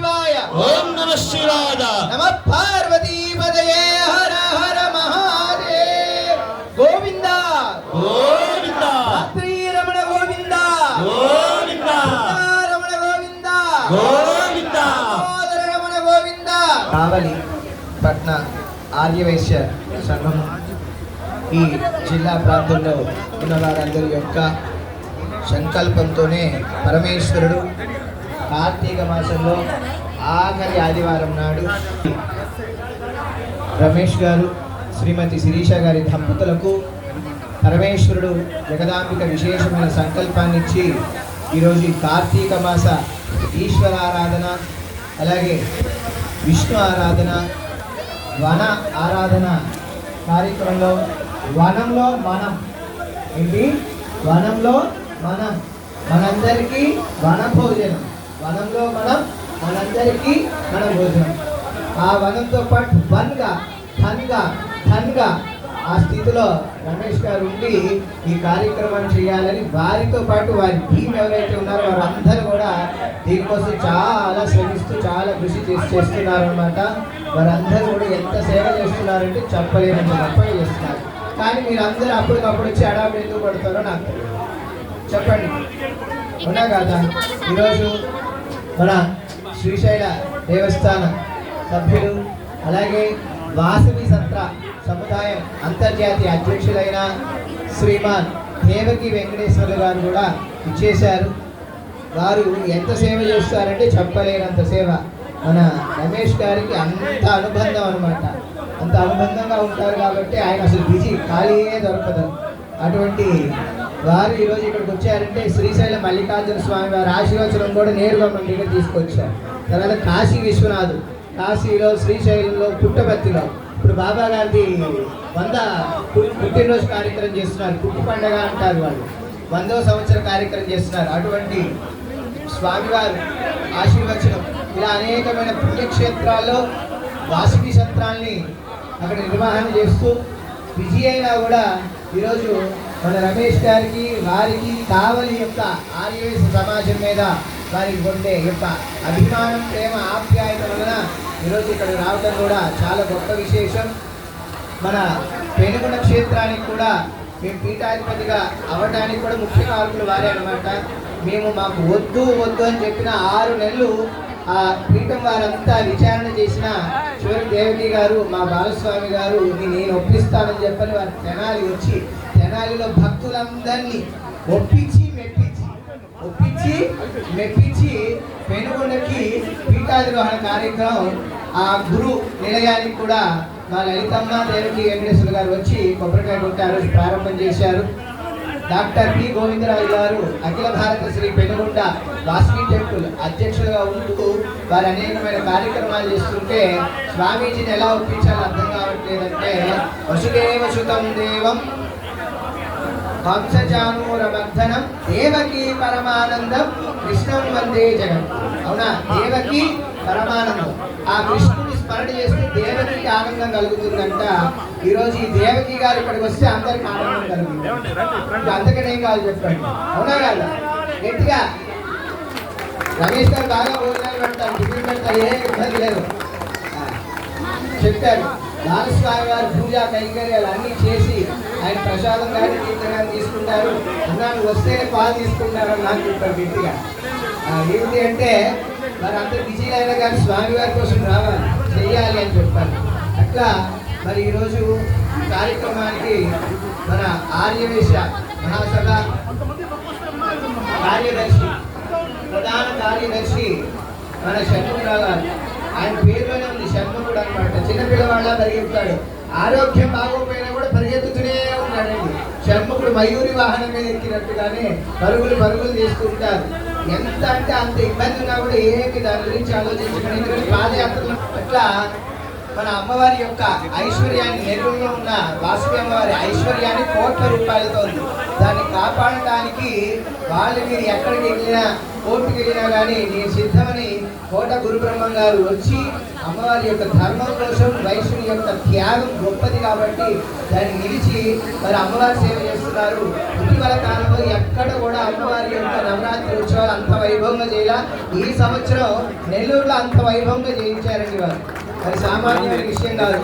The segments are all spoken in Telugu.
శివాయ ఓం నమ శివాయ నమ పార్వతీపదయే హర హర మహాదేవ్ గోవింద గోవింద శ్రీరమణ గోవింద గోవింద రమణ గోవింద గోవింద సోదర రమణ గోవింద కావలి పట్న ఆర్యవైశ్య సంఘం ఈ జిల్లా ప్రాంతంలో ఉన్న వారందరి యొక్క సంకల్పంతోనే పరమేశ్వరుడు కార్తీక మాసంలో ఆఖరి ఆదివారం నాడు రమేష్ గారు శ్రీమతి శిరీష గారి దంపతులకు పరమేశ్వరుడు జగదాంబిక విశేషమైన సంకల్పాన్ని ఇచ్చి ఈరోజు కార్తీక మాస ఈశ్వర ఆరాధన అలాగే విష్ణు ఆరాధన వన ఆరాధన కార్యక్రమంలో వనంలో మనం. ఏంటి? వనంలో మనం. మనందరికీ వన భోజనం. వనంలో మనం మనందరికీ మన భోజనం. ఆ వనంతో పాటు వన్గా ధన్గా ధన్గా ఆ స్థితిలో రమేష్ గారు ఉండి ఈ కార్యక్రమాన్ని చేయాలని వారితో పాటు వారి టీం ఎవరైతే ఉన్నారో వారందరూ కూడా దీనికోసం చాలా శ్రమిస్తూ చాలా కృషి చేసి చేస్తున్నారు అనమాట వారందరూ కూడా ఎంత సేవ చేస్తున్నారంటే చెప్పలేనంత గొప్పగా చేస్తున్నారు. కానీ మీరు అందరూ అప్పటికప్పుడు వచ్చి అడావిడి ఎందుకు పడతారో నాకు చెప్పండి. అవునా కాదా? ఈరోజు మన శ్రీశైల దేవస్థాన సభ్యులు అలాగే వాసవి సత్ర సముదాయం అంతర్జాతీయ అధ్యక్షులైన శ్రీమాన్ దేవకి వెంకటేశ్వర్లు గారు కూడా ఇచ్చేశారు. వారు ఎంత సేవ చేస్తారంటే చెప్పలేనంత సేవ. మన రమేష్ గారికి అంత అనుబంధం అనమాట అంత అనుబంధంగా ఉంటారు కాబట్టి ఆయన అసలు బిజీ ఖాళీయే దొరకదు. అటువంటి వారు ఈరోజు ఇక్కడికి వచ్చారంటే శ్రీశైలం మల్లికార్జున స్వామి వారి ఆశీర్వచనం కూడా నేరుగా మన దగ్గర తీసుకొచ్చారు. తర్వాత కాశీ విశ్వనాథ్ కాశీలో శ్రీశైలంలో పుట్టపర్తిలో. ఇప్పుడు బాబా గారిది వంద పుట్టినరోజు కార్యక్రమం చేస్తున్నారు. పుట్టు పండగ అంటారు వాళ్ళు. వందో సంవత్సర కార్యక్రమం చేస్తున్నారు. అటువంటి స్వామివారు ఆశీర్వచనం. ఇలా అనేకమైన పుణ్యక్షేత్రాల్లో వాసుకి సత్రాల్ని అక్కడ నిర్వహణ చేస్తూ బిజీ అయినా కూడా ఈరోజు మన రమేష్ గారికి వారికి కావలి యొక్క ఆర్యవేశ సమాజం మీద వారికి ఉండే యొక్క అభిమానం ప్రేమ ఆప్యాయత వలన ఈరోజు ఇక్కడ రావడం కూడా చాలా గొప్ప విశేషం. మన పెనుగొండ క్షేత్రానికి కూడా మేము పీఠాధిపతిగా అవ్వడానికి కూడా ముఖ్య కారకులు వారే అనమాట మేము మాకు వద్దు వద్దు అని చెప్పిన ఆరు నెలలు ఆ పీఠం వారంతా విచారణ చేసిన చివరి దేవకి గారు మా బాలస్వామి గారు నేను ఒప్పిస్తానని చెప్పని వారి తెనాలి వచ్చి తెనాలిలో భక్తులందరినీ ఒప్పించి మెప్పించి ఒప్పించి మెప్పించి పెనుగొండకి పీఠాధిరోహణ కార్యక్రమం ఆ గురు నిలయానికి కూడా మా లలితమ్మ దేవకి వెంకటేశ్వర గారు వచ్చి కొబ్బరికాయ కొట్టారు ఆ రోజు ప్రారంభం చేశారు. Doctor P. గోవిందరాజు గారు అఖిల భారత శ్రీ పెనుగుంట వాస్మి టెంపుల్ అధ్యక్షులుగా ఉంటూ వారు అనేకమైన కార్యక్రమాలు చేస్తుంటే స్వామీజీని ఎలా ఒప్పించాలో అర్థం కావట్లేదంటే వసుదేవ సుతం దేవం వంశజానూరవర్ధనం దేవకి పరమానందం కృష్ణం వందే జగన్ అవునా? దేవకి పరమానందం. ఆ కృష్ణుని స్మరణ చేస్తే దేవకి ఆనందం కలుగుతుందంట. ఈరోజు ఈ దేవకి గారు ఇక్కడికి వస్తే అందరికి ఆనందం కలుగుతుంది. అంతకనే కావాలి చెప్పండి. అవునా కాదా? గట్టిగా. రమేష్ గారు బాగా భోజనాలు పెడతారు టిఫిన్ పెడతారు ఏ ఇబ్బంది లేదు. చెప్పారు. బాలస్వామి వారి పూజ కైంకర్యాలు అన్నీ చేసి ఆయన ప్రసాదం కానీ తీర్థం తీసుకుంటారు. అన్నాను వస్తేనే పాలు తీసుకుంటారు అని నాకు చెప్పారు గట్టిగా. ఏంటి ఏమిటి అంటే మరి అంత బిజీ అయినా కానీ స్వామివారి కోసం రావాలి చెయ్యాలి అని చెప్పారు. అట్లా మరి ఈరోజు కార్యక్రమానికి మన ఆర్యవేశ మహాసభ కార్యదర్శి ప్రధాన కార్యదర్శి మన షణ్ముఖరావు గారు ఆయన పేరులోనే ఉంది షణ్ముఖుడు అనమాట చిన్నపిల్లవాళ్ళ పరిగెత్తాడు ఆరోగ్యం బాగోపోయినా కూడా పరిగెత్తుతూనే ఉన్నాడండి. షణ్ముఖుడు మయూరి వాహనం మీద ఎక్కినట్టుగానే పరుగులు పరుగులు తీసుకుంటారు ఎంత అంటే అంత ఇబ్బంది ఉన్నా కూడా ఏమి దాని గురించి ఆలోచించకండి. ఎందుకంటే పాదయాత్రలు అట్లా మన అమ్మవారి యొక్క ఐశ్వర్యాన్ని నెరువులో ఉన్న వాసుకి అమ్మవారి ఐశ్వర్యాన్ని కోట్ల రూపాయలతో ఉంది. దాన్ని కాపాడటానికి వాళ్ళు మీరు ఎక్కడికి వెళ్ళినా కోర్టుకి వెళ్ళినా కానీ నేను సిద్ధమని కోట గురుబ్రహ్మం గారు వచ్చి అమ్మవారి యొక్క ధర్మం కోసం వైశ్యుని యొక్క త్యాగం గొప్పది కాబట్టి దాన్ని నిలిచి మరి అమ్మవారి సేవ చేస్తున్నారు. ఇటీవల కాలంలో ఎక్కడ కూడా అమ్మవారి యొక్క నవరాత్రి ఉత్సవాలు అంత వైభవంగా చేయాల. ఈ సంవత్సరం నెల్లూరులో అంత వైభవంగా చేయించారండి వారు. మరి సామాన్యమైన విషయం కాదు.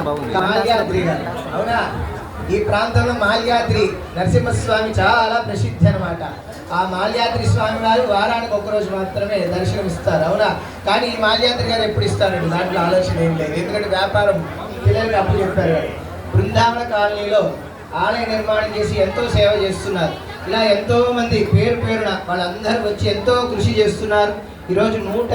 గారు. అవునా? ఈ ప్రాంతంలో మాల్యాద్రి నరసింహస్వామి చాలా ప్రసిద్ధి అనమాట ఆ మాల్యాద్రి స్వామి వారు వారానికి ఒక రోజు మాత్రమే దర్శనం ఇస్తారు అవునా? కానీ ఈ మాల్యాద్రి గారు ఎప్పుడు ఇస్తారండి? దాంట్లో ఆలోచన ఏం లేదు. ఎందుకంటే వ్యాపారం పిల్లలకి అప్పు చెప్పారు బృందావన కాలనీలో ఆలయ నిర్మాణం చేసి ఎంతో సేవ చేస్తున్నారు. ఇలా ఎంతో మంది పేరు పేరున వాళ్ళందరూ వచ్చి ఎంతో కృషి చేస్తున్నారు. ఈరోజు నూట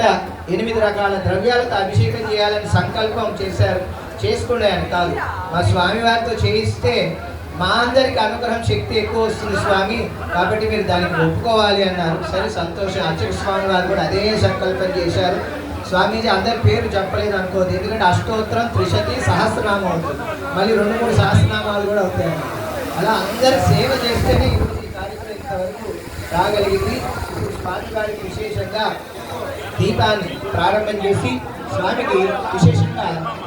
ఎనిమిది రకాల ద్రవ్యాలతో అభిషేకం చేయాలని సంకల్పం చేశారు. చేసుకునే అని కాదు. మా స్వామి వారితో చేయిస్తే మా అందరికి అనుగ్రహం శక్తి ఎక్కువ వస్తుంది స్వామి. కాబట్టి మీరు దానికి ఒప్పుకోవాలి అన్నారు. సరే సంతోషం. అర్చక స్వామి వారు కూడా అదే సంకల్పం చేశారు. స్వామీజీ అందరి పేరు చెప్పలేదు అనుకోదు ఎందుకంటే అష్టోత్తరం త్రిశతి సహస్రనామం అవుతుంది. మళ్ళీ రెండు మూడు సహస్రనామాలు కూడా అవుతాయి. అలా అందరు సేవ చేస్తేనే ఈరోజు ఈ కార్యక్రమం ఇంతవరకు రాగలిగింది. ఇప్పుడు స్వామి గారికి విశేషంగా దీపాన్ని ప్రారంభం చేసి స్వామికి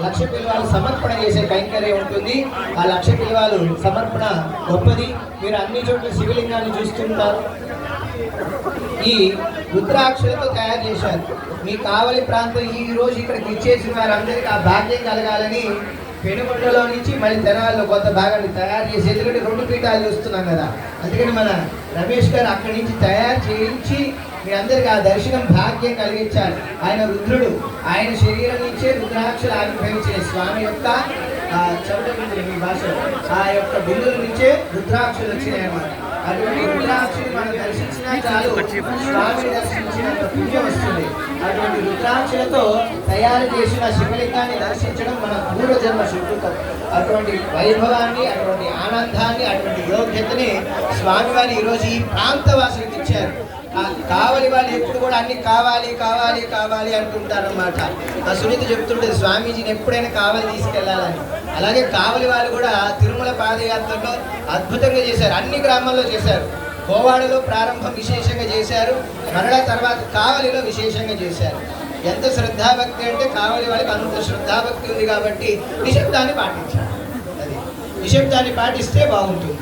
లక్ష పిల్లవాళ్ళు సమర్పణ చేసే కైంకర్యం ఉంటుంది. ఆ లక్ష పిల్లవాళ్ళు సమర్పణ గొప్పది. మీరు అన్ని చోట్ల శివలింగాన్ని చూస్తుంటారు. ఈ రుద్రాక్షలతో తయారు చేశారు. మీ కావలి ప్రాంతం ఈ రోజు ఇక్కడికి ఇచ్చేసిన వారందరికీ ఆ భాగ్యం కలగాలని పెనుగొండలో నుంచి మళ్ళీ తెనాల్లో కొంత భాగాన్ని తయారు చేసి ఎందుకంటే రెండు పీఠాలు చూస్తున్నాం కదా. అందుకని మన రమేష్ గారు అక్కడి నుంచి తయారు చేయించి మీ అందరికి ఆ దర్శనం భాగ్యం కలిగించాలి ఆయన రుద్రుడు. ఆయన శరీరం నుంచే రుద్రాక్షలు ఆవిర్భవించే స్వామి యొక్క ఆ, చెమట మీ భాషలో. ఆ యొక్క బిల్లుల నుంచే రుద్రాక్షలు వచ్చినాయి అన్నమాట. అటువంటి రుద్రాక్షని మనం దర్శించినా చాలు. స్వామిని దర్శించినంత పుణ్యం వస్తుంది. అటువంటి రుద్రాక్షలతో తయారు చేసిన శివలింగాన్ని దర్శించడం మన పూర్వజన్మ శుభృతం అటువంటి వైభవాన్ని అటువంటి ఆనందాన్ని అటువంటి యోగ్యతని స్వామివారి ఈరోజు ఈ ప్రాంతవాసులకు ఇచ్చారు. కావలి వాళ్ళు ఎప్పుడు కూడా అన్ని కావాలి కావాలి కావాలి అంటుంటారన్నమాట. ఆ సునీత చెప్తుంటుంది స్వామీజీని ఎప్పుడైనా కావాలి తీసుకెళ్ళాలని. అలాగే కావలి వాళ్ళు కూడా తిరుమల పాదయాత్రలో అద్భుతంగా చేశారు అన్ని గ్రామాల్లో చేశారు. కోవాడలో ప్రారంభం విశేషంగా చేశారు మరలా తర్వాత కావలిలో విశేషంగా చేశారు. ఎంత శ్రద్ధాభక్తి అంటే కావలి వాళ్ళకి అంత శ్రద్ధాభక్తి ఉంది కాబట్టి నిశ్శబ్దాన్ని పాటించాలి. అది. నిశ్శబ్దాన్ని పాటిస్తే బాగుంటుంది.